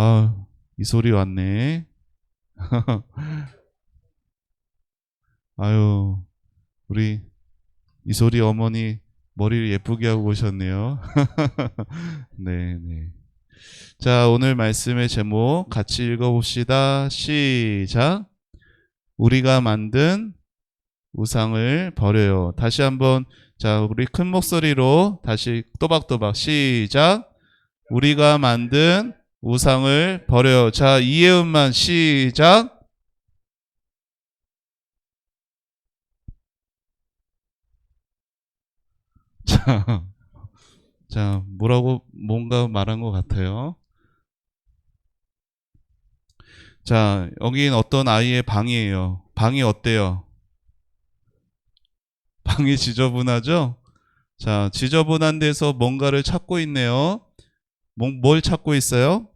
아, 이 소리 왔네. 아유, 우리 이 소리 어머니 머리를 예쁘게 하고 오셨네요. 네, 네. 자, 오늘 말씀의 제목 같이 읽어봅시다. 시작. 우리가 만든 우상을 버려요. 다시 한번, 자, 우리 큰 목소리로 다시 또박또박 시작. 우리가 만든 우상을 버려요. 자, 이해음만 시작. 자, 자, 뭐라고 뭔가 말한 것 같아요. 자, 여긴 어떤 아이의 방이에요. 방이 어때요? 방이 지저분하죠? 자, 지저분한 데서 뭔가를 찾고 있네요. 뭐- 뭘 찾고 있어요?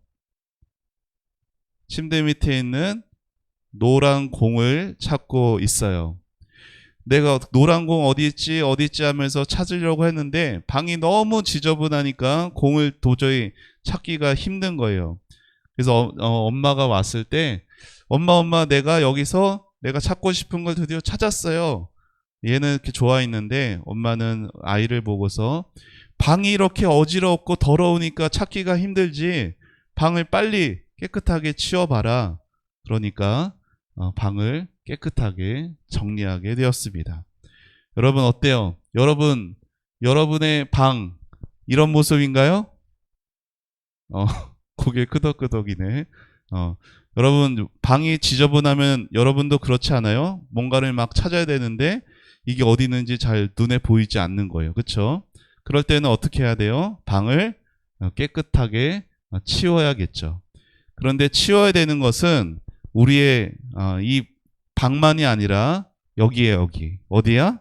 침대 밑에 있는 노란 공을 찾고 있어요. 내가 노란 공 어디 있지 어디 있지 하면서 찾으려고 했는데 방이 너무 지저분하니까 공을 도저히 찾기가 힘든 거예요. 그래서 어, 어, 엄마가 왔을 때 엄마 엄마 내가 여기서 내가 찾고 싶은 걸 드디어 찾았어요. 얘는 이렇게 좋아했는데 엄마는 아이를 보고서 방이 이렇게 어지럽고 더러우니까 찾기가 힘들지 방을 빨리 깨끗하게 치워봐라. 그러니까 어, 방을 깨끗하게 정리하게 되었습니다. 여러분 어때요? 여러분 여러분의 방 이런 모습인가요? 어, 고개 끄덕끄덕이네. 어, 여러분 방이 지저분하면 여러분도 그렇지 않아요? 뭔가를 막 찾아야 되는데 이게 어디 있는지 잘 눈에 보이지 않는 거예요. 그렇죠? 그럴 때는 어떻게 해야 돼요? 방을 어, 깨끗하게 어, 치워야겠죠. 그런데 치워야 되는 것은 우리의 어, 이 방만이 아니라 여기에 여기 어디야?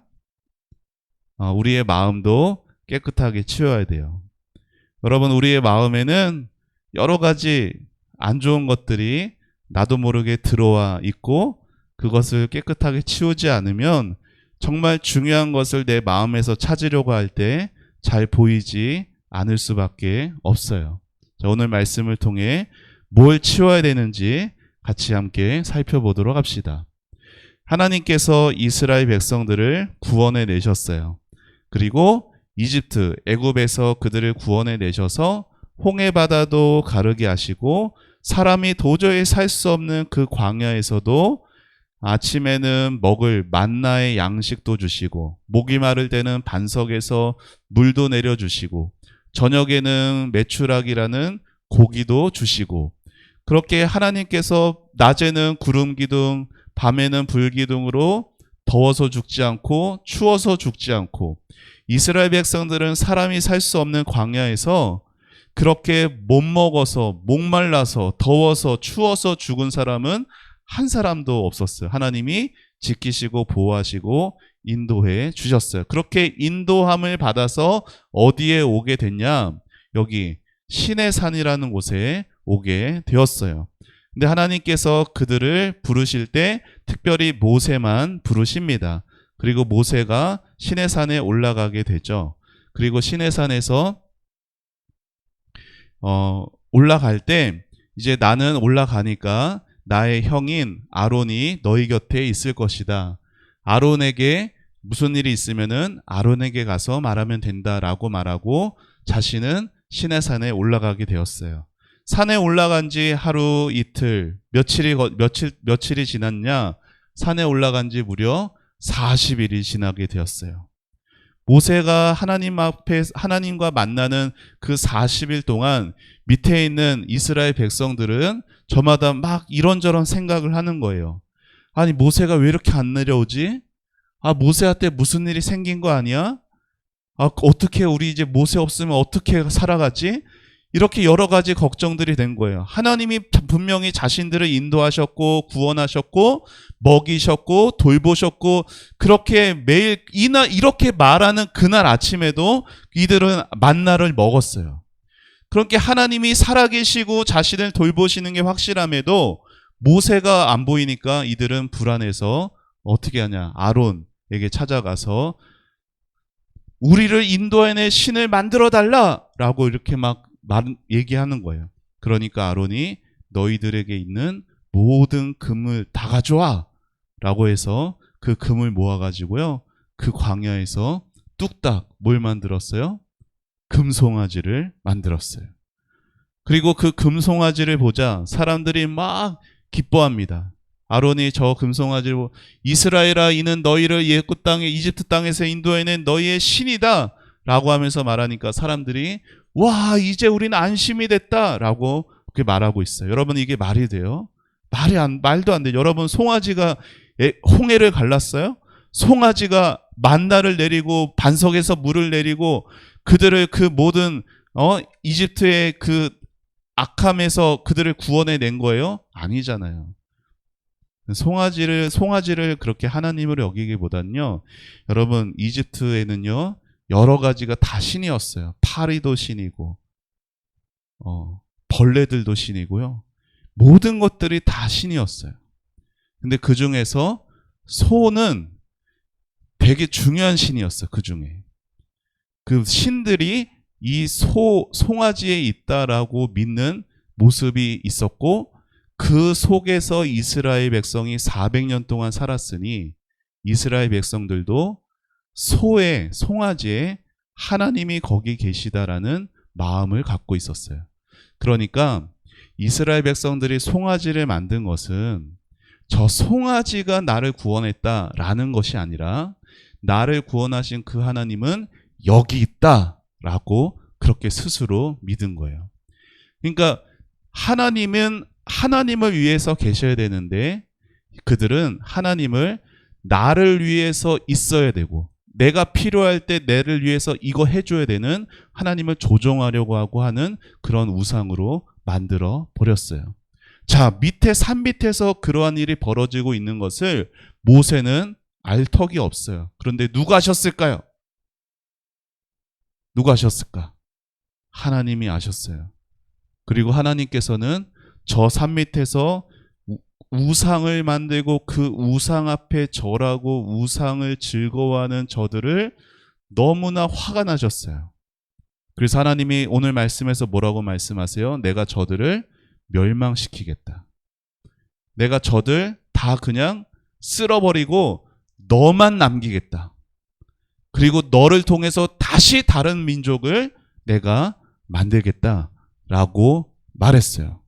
어, 우리의 마음도 깨끗하게 치워야 돼요. 여러분 우리의 마음에는 여러 가지 안 좋은 것들이 나도 모르게 들어와 있고 그것을 깨끗하게 치우지 않으면 정말 중요한 것을 내 마음에서 찾으려고 할 때 잘 보이지 않을 수밖에 없어요. 자, 오늘 말씀을 통해 뭘 치워야 되는지 같이 함께 살펴보도록 합시다. 하나님께서 이스라엘 백성들을 구원해 내셨어요. 그리고 이집트, 애굽에서 그들을 구원해 내셔서 홍해 바다도 가르게 하시고 사람이 도저히 살 수 없는 그 광야에서도 아침에는 먹을 만나의 양식도 주시고 목이 마를 때는 반석에서 물도 내려 주시고 저녁에는 메추락이라는 고기도 주시고 그렇게 하나님께서 낮에는 구름 기둥, 밤에는 불 기둥으로 더워서 죽지 않고 추워서 죽지 않고 이스라엘 백성들은 사람이 살 수 없는 광야에서 그렇게 못 먹어서 목말라서 더워서 추워서 죽은 사람은 한 사람도 없었어요. 하나님이 지키시고 보호하시고 인도해 주셨어요. 그렇게 인도함을 받아서 어디에 오게 됐냐? 여기 신의 산이라는 곳에 오게 되었어요. 근데 하나님께서 그들을 부르실 때 특별히 모세만 부르십니다. 그리고 모세가 신의 산에 올라가게 되죠. 그리고 신의 산에서 어, 올라갈 때 이제 나는 올라가니까 나의 형인 아론이 너희 곁에 있을 것이다. 아론에게 무슨 일이 있으면은 아론에게 가서 말하면 된다라고 말하고 자신은 신의 산에 올라가게 되었어요. 산에 올라간 지 하루 이틀 며칠이 거- 며칠 며칠이 지났냐? 산에 올라간 지 무려 40일이 지나게 되었어요. 모세가 하나님 앞에 하나님과 만나는 그 40일 동안 밑에 있는 이스라엘 백성들은 저마다 막 이런저런 생각을 하는 거예요. 아니 모세가 왜 이렇게 안 내려오지? 아 모세한테 무슨 일이 생긴 거 아니야? 아 어떻게 우리 이제 모세 없으면 어떻게 살아가지? 이렇게 여러 가지 걱정들이 된 거예요. 하나님이 분명히 자신들을 인도하셨고 구원하셨고 먹이셨고 돌보셨고 그렇게 매일 이나 이렇게 말하는 그날 아침에도 이들은 만나를 먹었어요. 그렇게 하나님이 살아계시고 자신을 돌보시는 게 확실함에도 모세가 안 보이니까 이들은 불안해서 어떻게 하냐 아론에게 찾아가서 우리를 인도해내 신을 만들어 달라라고 이렇게 막 말, 얘기하는 거예요. 그러니까 아론이 너희들에게 있는 모든 금을 다 가져와 라고 해서 그 금을 모아가지고요. 그 광야에서 뚝딱 뭘 만들었어요? 금송아지를 만들었어요. 그리고 그 금송아지를 보자 사람들이 막 기뻐합니다. 아론이 저 금송아지를 이스라엘아 이는 너희를 예굽 땅에 이집트 땅에서 인도해낸 너희의 신이다 라고 하면서 말하니까 사람들이 와 이제 우리는 안심이 됐다 라고 그렇게 말하고 있어요. 여러분 이게 말이 돼요? 말이 안 말도 안 돼. 여러분 송아지가 에- 홍해를 갈랐어요? 송아지가 만나를 내리고 반석에서 물을 내리고 그들을 그 모든 어 이집트의 그 악함에서 그들을 구원해 낸 거예요? 아니잖아요. 송아지를 송아지를 그렇게 하나님으로 여기기보단요. 여러분 이집트에는요 여러 가지가 다 신이었어요. 파리도 신이고, 어, 벌레들도 신이고요. 모든 것들이 다 신이었어요. 근데 그 중에서 소는 되게 중요한 신이었어. 그 중에 그 신들이 이 소 송아지에 있다라고 믿는 모습이 있었고 그 속에서 이스라엘 백성이 400년 동안 살았으니 이스라엘 백성들도 소의 송아지에 하나님이 거기 계시다라는 마음을 갖고 있었어요. 그러니까 이스라엘 백성들이 송아지를 만든 것은 저 송아지가 나를 구원했다라는 것이 아니라 나를 구원하신 그 하나님은 여기 있다라고 그렇게 스스로 믿은 거예요. 그러니까 하나님은 하나님을 위해서 계셔야 되는데 그들은 하나님을 나를 위해서 있어야 되고 내가 필요할 때 내를 위해서 이거 해줘야 되는 하나님을 조종하려고 하고 하는 그런 우상으로 만들어 버렸어요. 자, 밑에 산 밑에서 그러한 일이 벌어지고 있는 것을 모세는 알 턱이 없어요. 그런데 누가 하셨을까요? 누가 하셨을까? 하나님이 아셨어요. 그리고 하나님께서는 저 산 밑에서 우- 우상을 만들고 그 우상 앞에 절하고 우상을 즐거워하는 저들을 너무나 화가 나셨어요. 그래서 하나님이 오늘 말씀에서 뭐라고 말씀하세요? 내가 저들을 멸망시키겠다. 내가 저들 다 그냥 쓸어버리고 너만 남기겠다. 그리고 너를 통해서 다시 다른 민족을 내가 만들겠다라고 말했어요.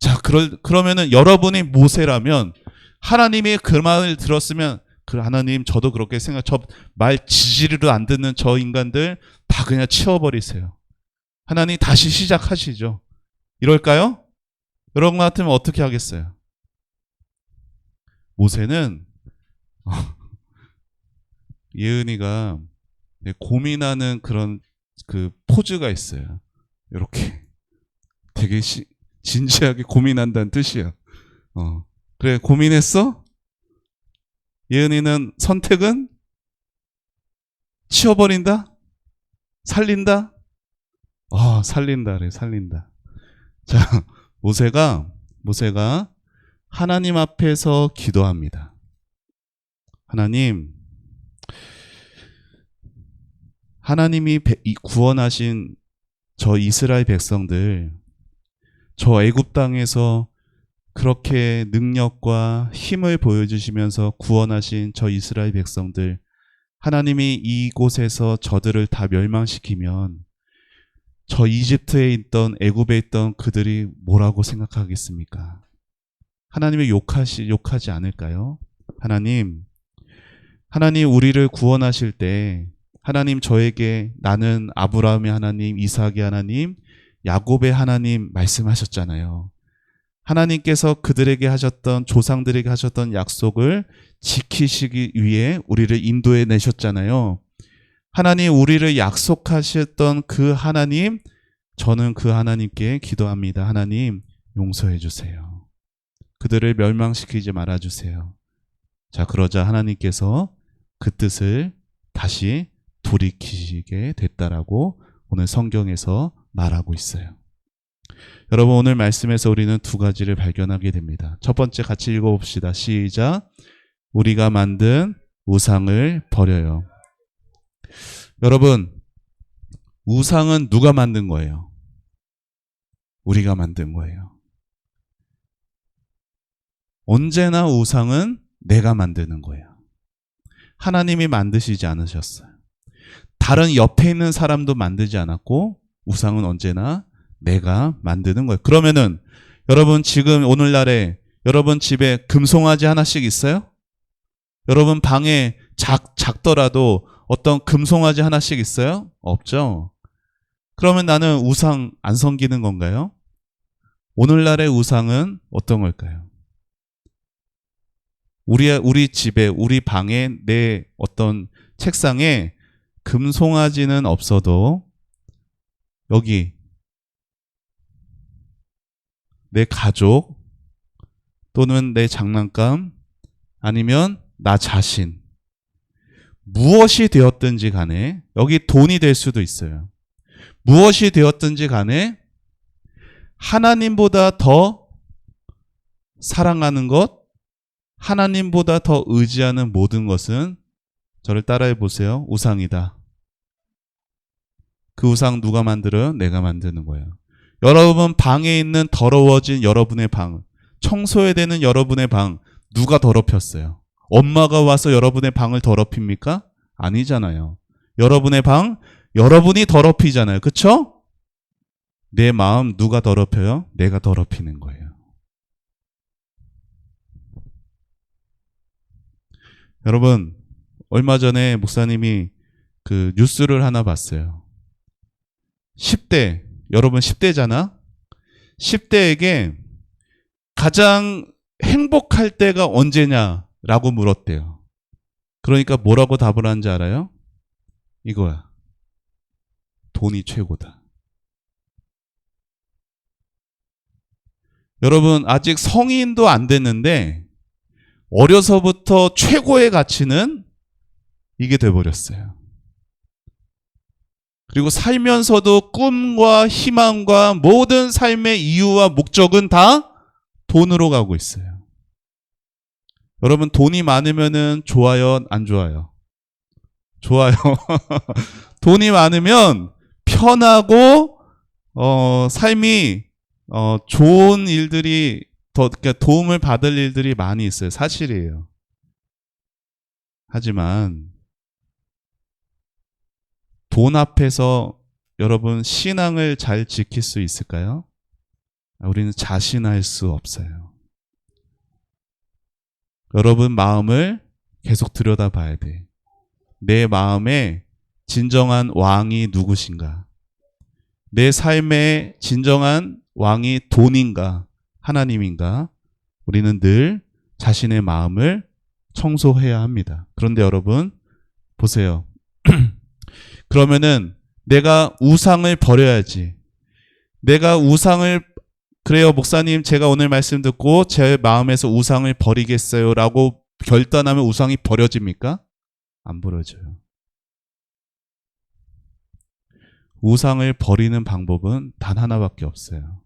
자, 그럴, 그러면은 여러분이 모세라면 하나님이 그 말을 들었으면 그 하나님 저도 그렇게 생각, 저 말 지지리도 안 듣는 저 인간들 다 그냥 치워버리세요. 하나님 다시 시작하시죠. 이럴까요? 여러분 같으면 어떻게 하겠어요? 모세는 예은이가 고민하는 그런 그 포즈가 있어요. 이렇게 되게 시, 진지하게 고민한다는 뜻이야. 어. 그래 고민했어? 예은이는 선택은 치워버린다? 살린다? 아 살린다 그래 살린다. 자 모세가 모세가 하나님 앞에서 기도합니다. 하나님 하나님이 구원하신 저 이스라엘 백성들 저 애굽 땅에서 그렇게 능력과 힘을 보여주시면서 구원하신 저 이스라엘 백성들 하나님이 이곳에서 저들을 다 멸망시키면 저 이집트에 있던 애굽에 있던 그들이 뭐라고 생각하겠습니까? 하나님을 욕하시 욕하지 않을까요? 하나님 하나님 우리를 구원하실 때 하나님 저에게 나는 아브라함의 하나님, 이삭의 하나님, 야곱의 하나님 말씀하셨잖아요. 하나님께서 그들에게 하셨던 조상들에게 하셨던 약속을 지키시기 위해 우리를 인도해 내셨잖아요. 하나님 우리를 약속하셨던 그 하나님 저는 그 하나님께 기도합니다. 하나님 용서해 주세요. 그들을 멸망시키지 말아 주세요. 자, 그러자 하나님께서 그 뜻을 다시 돌이키시게 됐다라고 오늘 성경에서 말하고 있어요. 여러분 오늘 말씀에서 우리는 두 가지를 발견하게 됩니다. 첫 번째 같이 읽어봅시다. 시작. 우리가 만든 우상을 버려요. 여러분 우상은 누가 만든 거예요? 우리가 만든 거예요. 언제나 우상은 내가 만드는 거예요. 하나님이 만드시지 않으셨어요. 다른 옆에 있는 사람도 만들지 않았고 우상은 언제나 내가 만드는 거예요. 그러면은 여러분 지금 오늘날에 여러분 집에 금송아지 하나씩 있어요? 여러분 방에 작 작더라도 어떤 금송아지 하나씩 있어요? 없죠. 그러면 나는 우상 안 섬기는 건가요? 오늘날의 우상은 어떤 걸까요? 우리 우리 집에 우리 방에 내 어떤 책상에 금송아지는 없어도 여기 내 가족 또는 내 장난감 아니면 나 자신 무엇이 되었든지 간에 여기 돈이 될 수도 있어요. 무엇이 되었든지 간에 하나님보다 더 사랑하는 것, 하나님보다 더 의지하는 모든 것은 저를 따라해 보세요. 우상이다. 그 우상 누가 만들어요? 내가 만드는 거예요. 여러분 방에 있는 더러워진 여러분의 방, 청소해야 되는 여러분의 방 누가 더럽혔어요? 엄마가 와서 여러분의 방을 더럽힙니까? 아니잖아요. 여러분의 방 여러분이 더럽히잖아요. 그쵸? 내 마음 누가 더럽혀요? 내가 더럽히는 거예요. 여러분, 얼마 전에 목사님이 그 뉴스를 하나 봤어요. 10대, 여러분 10대잖아? 10대에게 가장 행복할 때가 언제냐라고 물었대요. 그러니까 뭐라고 답을 한지 알아요? 이거야. 돈이 최고다. 여러분, 아직 성인도 안 됐는데, 어려서부터 최고의 가치는 이게 돼버렸어요. 그리고 살면서도 꿈과 희망과 모든 삶의 이유와 목적은 다 돈으로 가고 있어요. 여러분, 돈이 많으면은 좋아요, 안 좋아요? 좋아요. 돈이 많으면 편하고, 어, 삶이, 어, 좋은 일들이 더, 그러니까 도움을 받을 일들이 많이 있어요. 사실이에요. 하지만, 돈 앞에서 여러분 신앙을 잘 지킬 수 있을까요? 우리는 자신할 수 없어요. 여러분 마음을 계속 들여다 봐야 돼. 내 마음에 진정한 왕이 누구신가? 내 삶의 진정한 왕이 돈인가? 하나님인가? 우리는 늘 자신의 마음을 청소해야 합니다. 그런데 여러분, 보세요. 그러면은 내가 우상을 버려야지. 내가 우상을 그래요, 목사님. 제가 오늘 말씀 듣고 제 마음에서 우상을 버리겠어요. 라고 결단하면 우상이 버려집니까? 안 버려져요. 우상을 버리는 방법은 단 하나밖에 없어요.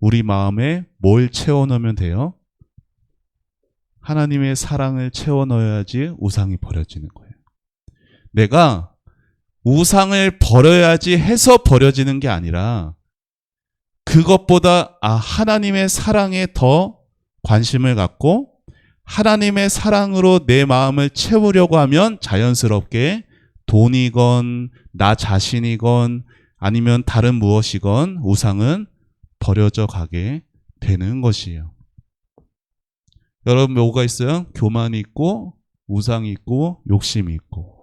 우리 마음에 뭘 채워 넣으면 돼요? 하나님의 사랑을 채워 넣어야지 우상이 버려지는 거예요. 내가 우상을 버려야지 해서 버려지는 게 아니라 그것보다 아 하나님의 사랑에 더 관심을 갖고 하나님의 사랑으로 내 마음을 채우려고 하면 자연스럽게 돈이건 나 자신이건 아니면 다른 무엇이건 우상은 버려져 가게 되는 것이에요. 여러분 뭐가 있어요? 교만이 있고 우상이 있고 욕심이 있고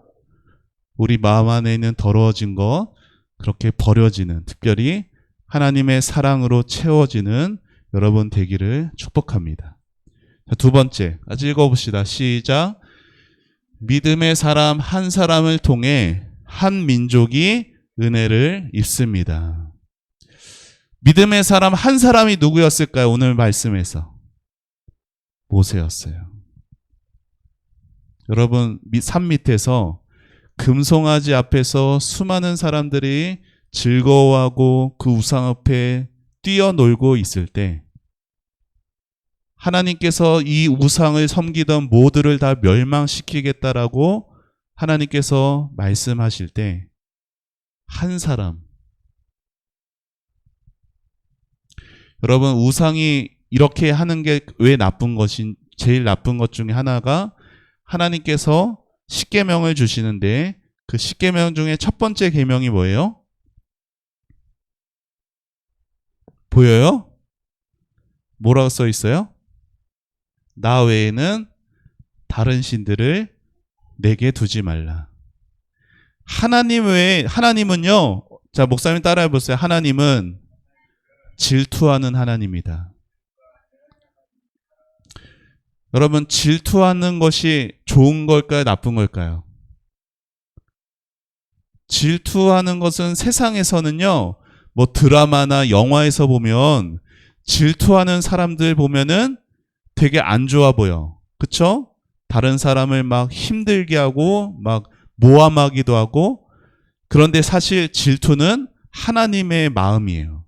우리 마음 안에 있는 더러워진 것 그렇게 버려지는 특별히 하나님의 사랑으로 채워지는 여러분 되기를 축복합니다. 자, 두 번째, 같이 읽어봅시다. 시작. 믿음의 사람 한 사람을 통해 한 민족이 은혜를 입습니다. 믿음의 사람 한 사람이 누구였을까요? 오늘 말씀에서. 모세였어요. 여러분, 산 밑에서 금송아지 앞에서 수많은 사람들이 즐거워하고 그 우상 앞에 뛰어놀고 있을 때 하나님께서 이 우상을 섬기던 모두를 다 멸망시키겠다라고 하나님께서 말씀하실 때 한 사람. 여러분 우상이 이렇게 하는 게 왜 나쁜 것인 제일 나쁜 것 중에 하나가 하나님께서 십계명을 주시는데 그 십계명 중에 첫 번째 계명이 뭐예요? 보여요? 뭐라고 써 있어요? 나 외에는 다른 신들을 내게 두지 말라. 하나님 외에 하나님은요. 자, 목사님 따라해 보세요. 하나님은 질투하는 하나님이다. 여러분, 질투하는 것이 좋은 걸까요? 나쁜 걸까요? 질투하는 것은 세상에서는요, 뭐 드라마나 영화에서 보면 질투하는 사람들 보면은 되게 안 좋아 보여. 그쵸? 다른 사람을 막 힘들게 하고, 막 모함하기도 하고, 그런데 사실 질투는 하나님의 마음이에요.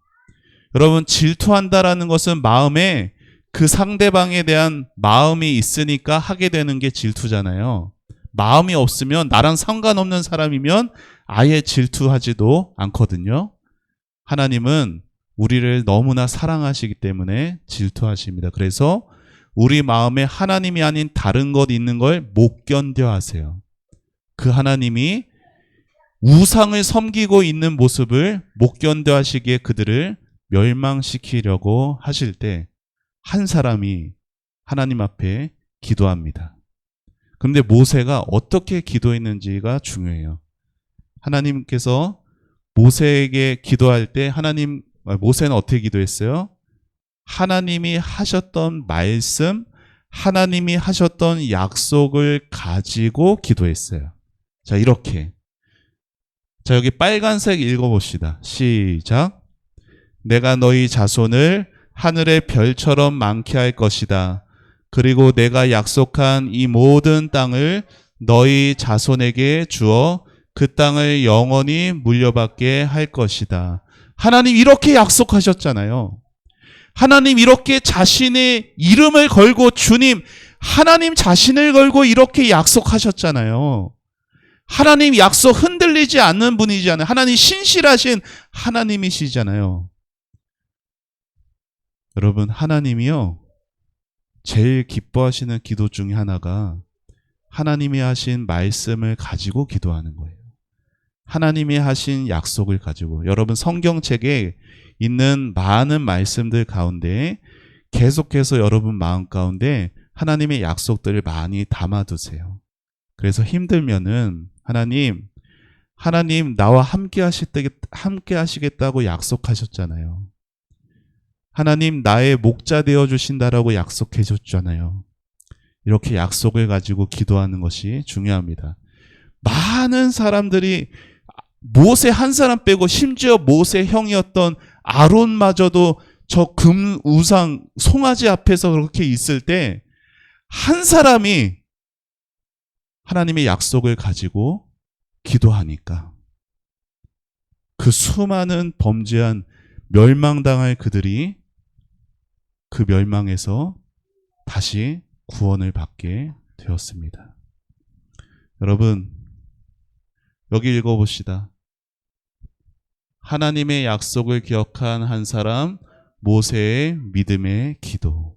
여러분, 질투한다라는 것은 마음에 그 상대방에 대한 마음이 있으니까 하게 되는 게 질투잖아요. 마음이 없으면 나랑 상관없는 사람이면 아예 질투하지도 않거든요. 하나님은 우리를 너무나 사랑하시기 때문에 질투하십니다. 그래서 우리 마음에 하나님이 아닌 다른 것 있는 걸 못 견뎌 하세요. 그 하나님이 우상을 섬기고 있는 모습을 못 견뎌 하시기에 그들을 멸망시키려고 하실 때 한 사람이 하나님 앞에 기도합니다. 그런데 모세가 어떻게 기도했는지가 중요해요. 하나님께서 모세에게 기도할 때 하나님 아, 모세는 어떻게 기도했어요? 하나님이 하셨던 말씀, 하나님이 하셨던 약속을 가지고 기도했어요. 자, 이렇게. 자, 여기 빨간색 읽어봅시다. 시작. 내가 너희 자손을 하늘의 별처럼 많게 할 것이다. 그리고 내가 약속한 이 모든 땅을 너희 자손에게 주어 그 땅을 영원히 물려받게 할 것이다. 하나님 이렇게 약속하셨잖아요. 하나님 이렇게 자신의 이름을 걸고 주님, 하나님 자신을 걸고 이렇게 약속하셨잖아요. 하나님 약속 흔들리지 않는 분이잖아요. 하나님 신실하신 하나님이시잖아요. 여러분, 하나님이요. 제일 기뻐하시는 기도 중에 하나가 하나님이 하신 말씀을 가지고 기도하는 거예요. 하나님이 하신 약속을 가지고 여러분 성경책에 있는 많은 말씀들 가운데 계속해서 여러분 마음 가운데 하나님의 약속들을 많이 담아두세요. 그래서 힘들면은 하나님, 하나님 나와 함께 하시겠다, 함께 하시겠다고 약속하셨잖아요. 하나님 나의 목자 되어 주신다라고 약속해 줬잖아요. 이렇게 약속을 가지고 기도하는 것이 중요합니다. 많은 사람들이 모세 한 사람 빼고 심지어 모세 형이었던 아론마저도 저 금 우상 송아지 앞에서 그렇게 있을 때 한 사람이 하나님의 약속을 가지고 기도하니까 그 수많은 범죄한 멸망당할 그들이 그 멸망에서 다시 구원을 받게 되었습니다. 여러분, 여기 읽어봅시다. 하나님의 약속을 기억한 한 사람, 모세의 믿음의 기도.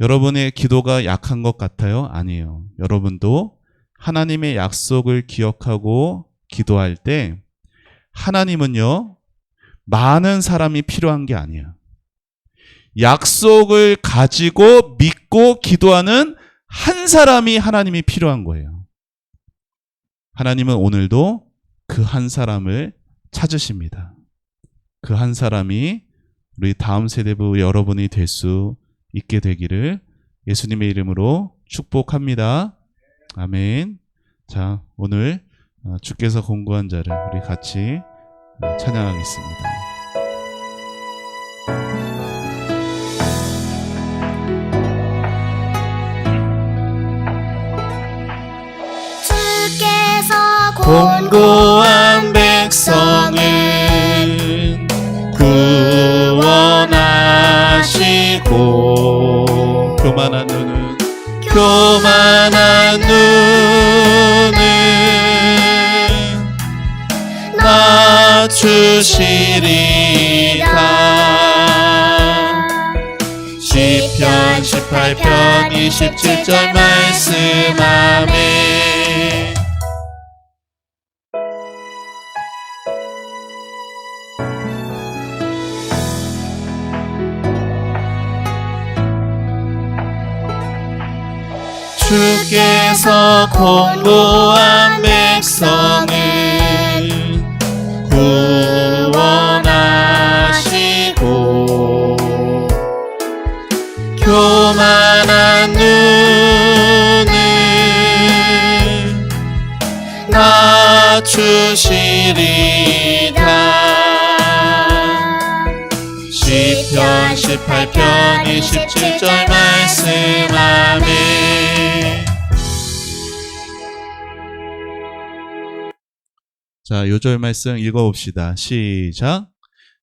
여러분의 기도가 약한 것 같아요? 아니에요. 여러분도 하나님의 약속을 기억하고 기도할 때 하나님은요, 많은 사람이 필요한 게 아니에요. 약속을 가지고 믿고 기도하는 한 사람이 하나님이 필요한 거예요. 하나님은 오늘도 그 한 사람을 찾으십니다. 그 한 사람이 우리 다음 세대부 여러분이 될 수 있게 되기를 예수님의 이름으로 축복합니다. 아멘. 자, 오늘 어, 주께서 공고한 자를 우리 같이 어, 찬양하겠습니다. 공고한 백성을 구원하시고 교만한 눈은 교만한 눈은 낮추시리라. 10편 18편 27절 말씀. 아멘. 주께서 공고한 백성을 구원하시고 교만한 눈을 낮추시리 시편 18편 27절 말씀 아멘 자, 요절 말씀 읽어봅시다. 시작.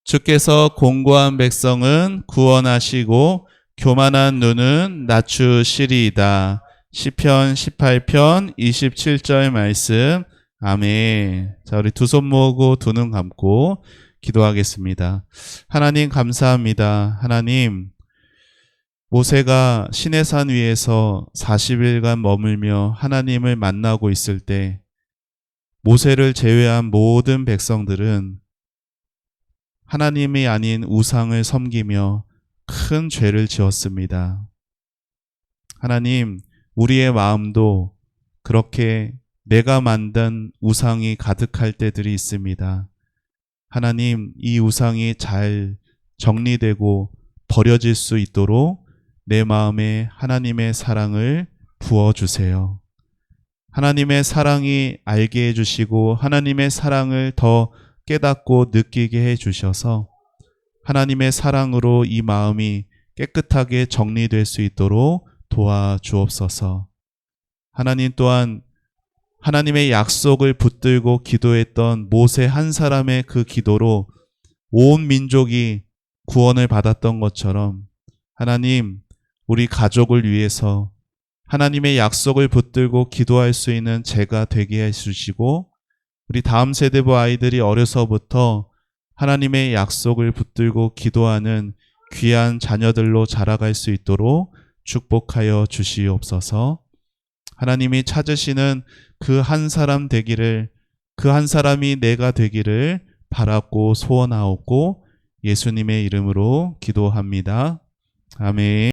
주께서 공고한 백성은 구원하시고 교만한 눈은 낮추시리이다. 시편 18편 27절 말씀. 아멘. 자, 우리 두 손 모으고 두 눈 감고 기도하겠습니다. 하나님 감사합니다. 하나님, 모세가 시내산 위에서 40일간 머물며 하나님을 만나고 있을 때 모세를 제외한 모든 백성들은 하나님이 아닌 우상을 섬기며 큰 죄를 지었습니다. 하나님, 우리의 마음도 그렇게 내가 만든 우상이 가득할 때들이 있습니다. 하나님, 이 우상이 잘 정리되고 버려질 수 있도록 내 마음에 하나님의 사랑을 부어주세요. 하나님의 사랑이 알게 해주시고 하나님의 사랑을 더 깨닫고 느끼게 해주셔서 하나님의 사랑으로 이 마음이 깨끗하게 정리될 수 있도록 도와주옵소서. 하나님 또한 하나님의 약속을 붙들고 기도했던 모세 한 사람의 그 기도로 온 민족이 구원을 받았던 것처럼 하나님, 우리 가족을 위해서 하나님의 약속을 붙들고 기도할 수 있는 제가 되게 해주시고 우리 다음 세대부 아이들이 어려서부터 하나님의 약속을 붙들고 기도하는 귀한 자녀들로 자라갈 수 있도록 축복하여 주시옵소서. 하나님이 찾으시는 그 한 사람 되기를 그 한 사람이 내가 되기를 바라고 소원하옵고 예수님의 이름으로 기도합니다. 아멘.